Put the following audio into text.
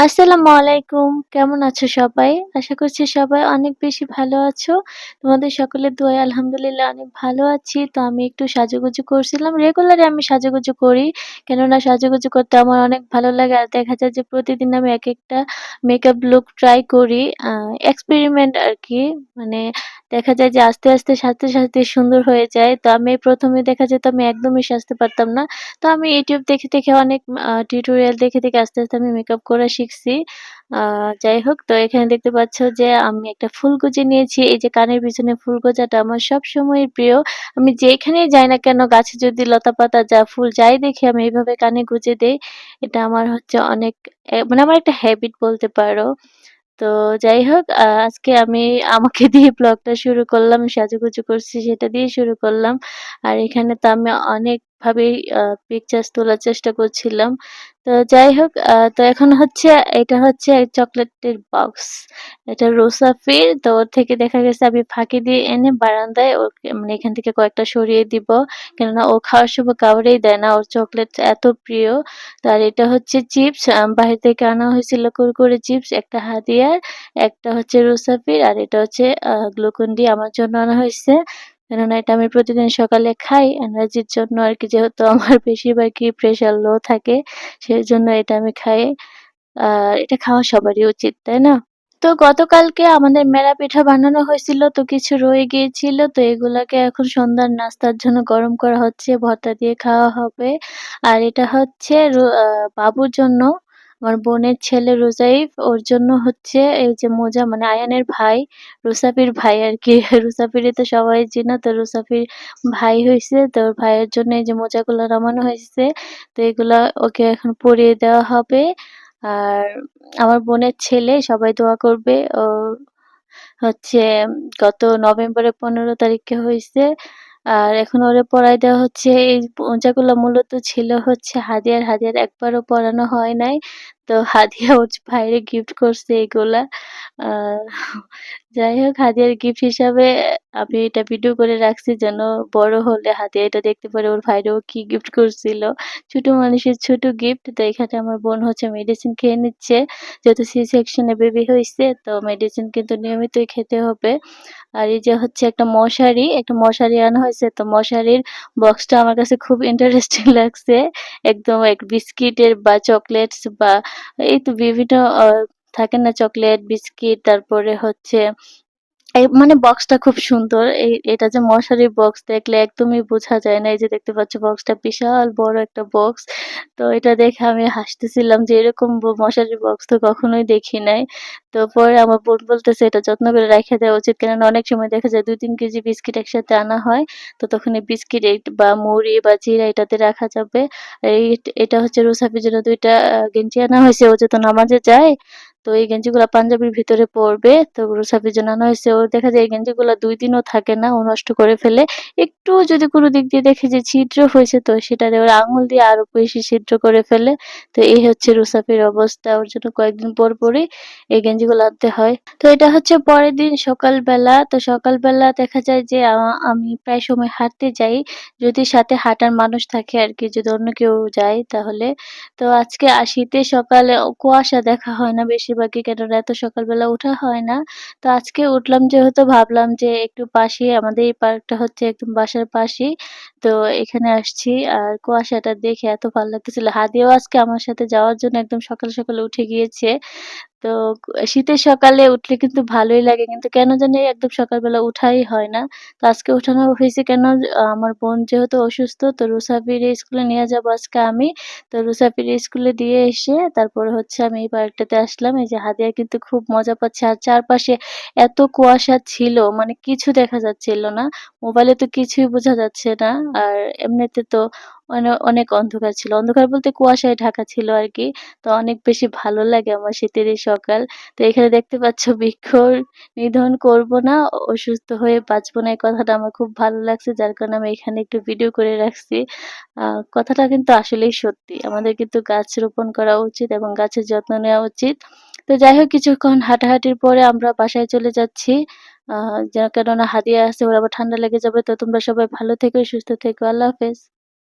আসসালামু আলাইকুম। কেমন আছো সবাই? আশা করছি সবাই অনেক বেশি ভালো আছো। তোমাদের সকলের দোয়ায় আলহামদুলিল্লাহ অনেক ভালো আছি। তো আমি একটু সাজুগুজু করছিলাম। রেগুলারই আমি সাজুগুজু করি। কেননা সাজুগুজু করতে আমার অনেক ভালো লাগে। আর দেখা যায় যে প্রতিদিন আমি এক একটা মেকআপ লুক ট্রাই করি। এক্সপেরিমেন্ট আরকি। মানে দেখা যায় যে আস্তে, আস্তে সাজতে, সাজতে সুন্দর হয়ে যায়। তো আমি ১ম এ দেখা যেত আমি একদমই সাজতে পারতাম না। তো আমি YouTube দেখে, দেখে অনেক টিউটোরিয়াল দেখে, দেখে আস্তে, আস্তে আমি মেকআপ করা শিখছি। যাই হোক তো এখানে দেখতে পাচ্ছ যে আমি একটা ফুল গুজে নিয়েছি। এই যে কানের পিছনে ফুল গোজাটা আমার সবসময়ই প্রিয়। আমি যেখানেই যাই না কেন গাছে যদি লতাপাতা যা ফুল যাই দেখি আমি এইভাবে কানে গুজে দেই। এটা আমার হচ্ছে অনেক মানে আমার একটা হ্যাবিট বলতে পারো। তো যাই হোক আজকে আমি আমাকে দিয়ে ব্লগটা শুরু করলাম। সাজুগুজু করছি, সেটা দিয়ে শুরু করলাম। আর এখানে তো আমি অনেকভাবেই আ পিকচার্স তোলার চেষ্টা করছিলাম। তো যাই হোক তো এখন হচ্ছে এটা হচ্ছে চকলেটের বক্স। এটা রোসাফির তো ওর থেকে দেখা গেছে আমি ফাঁকি দিয়ে এনে বারান্দায় ওর মানে এখান থেকে কয়েকটা সরিয়ে দিব। কেননা ও খাওয়ার সময় কাউরেই দেয় না। ওর চকলেট এত প্রিয়। তো আর এটা হচ্ছে চিপস আ বাহির থেকে আনা হয়েছিল কুরকুরে চিপস, একটা হাদিয়ার, একটা হচ্ছে রোসাফির আর এটা হচ্ছে গ্লুকন-ডি আমার জন্য আনা হইছে। কেননা এটা আমি প্রতিদিন সকালে খাই এনার্জির জন্য আর কি যেহেতু আমার বেশিরভাগই প্রেশার লো থাকে। সেই জন্য এটা আমি খাই। আর এটা খাওয়া সবারই উচিত, তাই না? তো গতকালকে আমাদের মেরা পিঠা বানানো হয়েছিল তো কিছু রয়ে গিয়েছিল। তো এগুলাকে এখন সন্ধ্যার নাস্তার জন্য গরম করা হচ্ছে। ভর্তা দিয়ে খাওয়া হবে। আর এটা হচ্ছে বাবুর জন্য। আমার বোনের ছেলে রোজাইফ ওর জন্য হচ্ছে এই যে মোজা মানে আয়ানের ভাই, রুসাফির ভাই আরকি। রুসাফিরই তো সবাই চেনো। তো রুসাফির ভাই হয়েছে তো ওর ভাইয়ের জন্য এই যে মোজাগুলো নামানো হয়েছে তো এগুলা ওকে এখন পরিয়ে দেওয়া হবে। আর আমার বোনের ছেলে সবাই দোয়া করবে। ও হচ্ছে গত নভেম্বরের ১৫ তারিখে হইছে। আর এখন ওরে পড়ায় দেওয়া হচ্ছে। এই মোজাগুলো মূলত ছিল হচ্ছে হাদিয়ার। হাদিয়ার একবারও পড়ানো হয় নাই। তো হাদিয়া ওর ভাইরে গিফট করছে এগুলা। যাই হোক হাদিয়ার গিফট হিসাবে আমি এটা ভিডিও করে রাখছি যেন বড় হলে হাদিয়া এটা দেখতে পারে ওর ভাইরেও কি গিফট করছিল। ছোট মানুষের ছোট গিফট। তো এখানে আমার বোন হচ্ছে মেডিসিন খেয়ে নিচ্ছে। যেহেতু সি সেকশন বেবি হইছে তো মেডিসিন কিন্তু নিয়মিতই খেতে হবে। আর এই যে হচ্ছে একটা মশারি, একটা মশারি আনা হয়েছে। তো মশারির বক্সটা আমার কাছে খুব ইন্টারেস্টিং লাগছে। একদম এক বিস্কিটের বা চকলেটস বা এই তো বিভিন্ন থাকে না চকলেট, বিস্কিট তারপরে হচ্ছে এই মানে বক্সটা খুব সুন্দর। এই এটা যে মশারির বক্স দেখলে একদমই বোঝা যায় না। এই যে দেখতে পাচ্ছ বক্সটা বিশাল বড় একটা বক্স। তো এটা দেখে আমি হাসতেছিলাম যে এরকম ব মশারির বক্স তো কখনোই দেখি নাই। তো পরে আমার বোন বলতেছে এটা যত্ন করে রাইখা দেওয়া উচিত। কেননা অনেক সময় দেখা যায় ২-৩ কেজি বিস্কিট একসাথে আনা হয়। তো তখন এই বিস্কিট বা মুড়ি বা জিরা এটাতে রাখা যাবে। এই এটা হচ্ছে রুসাফির জন্য ২ টা আ গেঞ্জি আনা হয়েছে ও যেহেতু নামাজে যায় তো এই গেঞ্জিগুলা পাঞ্জাবির ভিতরে পড়বে। তো রুসাফির জন্য আনা হইছে। ওর দেখা যায় এই গেঞ্জিগুলা ২ দিনও থাকে না। ও নষ্ট করে ফেলে। একটু যদি কোনো দিক দিয়ে দেখে যে ছিদ্র হয়েছে তো সেটারে ওর আঙুল দিয়ে আরও বেশি ছিদ্র করে ফেলে। তো এই হচ্ছে রুসাফির অবস্থা। ওর জন্য কয়েকদিন পর, পরই এই গেঞ্জিগুলো আনতে হয়। তো এটা হচ্ছে পরের দিন সকালবেলা। তো সকালবেলা দেখা যায় যে আমি প্রায় সময় হাঁটতে যাই। যদি সাথে হাঁটার মানুষ থাকে আর কি যদি অন্য কেউ যায় তাহলে। তো আজকে আ শীতের সকালে কুয়াশা দেখা হয় না বেশিরভাগই কেননা এত সকালবেলা ওঠা হয় না। তো আজকে উঠলাম যেহেতু ভাবলাম যে একটু পাশে আমাদের এই পার্কটা হচ্ছে একদম বাসার পাশে তো এখানে আসছি আর কুয়াশাটা দেখে এত ভালো লাগতেছিল। হাদিও আজকে আমার সাথে যাওয়ার জন্য একদম সকাল, সকাল উঠে গিয়েছে। তো শীতের সকালে উঠলে কিন্তু ভালোই লাগে। কিন্তু কেন জানি একদম সকালবেলা উঠাই হয় না। তো আজকে উঠানো হয়েছে কেন আমার বোন যেহেতু অসুস্থ, তো রুসাফির স্কুলে নিয়ে যাব আজকে আমি। তো রুসাফির স্কুলে দিয়ে এসে তারপর হচ্ছে আমি এই পার্কটাতে আসলাম। এই যে হাদিয়া কিন্তু খুব মজা পাচ্ছে। আর চারপাশে এত কুয়াশা ছিল মানে কিছু দেখা যাচ্ছিল না। মোবাইলে তো কিছুই বোঝা যাচ্ছে না। আর এমনিতে তো অনেক অন্ধকার ছিল। অন্ধকার বলতে কুয়াশায় ঢাকা ছিল আরকি। তো অনেক বেশি ভালো লাগে আমার শীতের এই সকাল। তো এখানে দেখতে পাচ্ছ বৃক্ষ নিধন করব না, অসুস্থ হয়ে বাঁচব না এই কথাটা আমার খুব ভালো লাগছে। যার কারণে আমি এখানে একটু ভিডিও করে রাখছি। কথাটা কিন্তু আসলেই সত্যি। আমাদের কিন্তু গাছ রোপণ করা উচিত এবং গাছের যত্ন নেওয়া উচিত। তো যাই হোক কিছুক্ষণ হাঁটাহাঁটির পরে আমরা বাসায় চলে যাচ্ছি। আ যা কেননা হাদিয়া আছে ওর আবার ঠান্ডা লেগে যাবে। তো তোমরা সবাই ভালো থেকো, সুস্থ থেকো। আল্লাহ হাফেজ।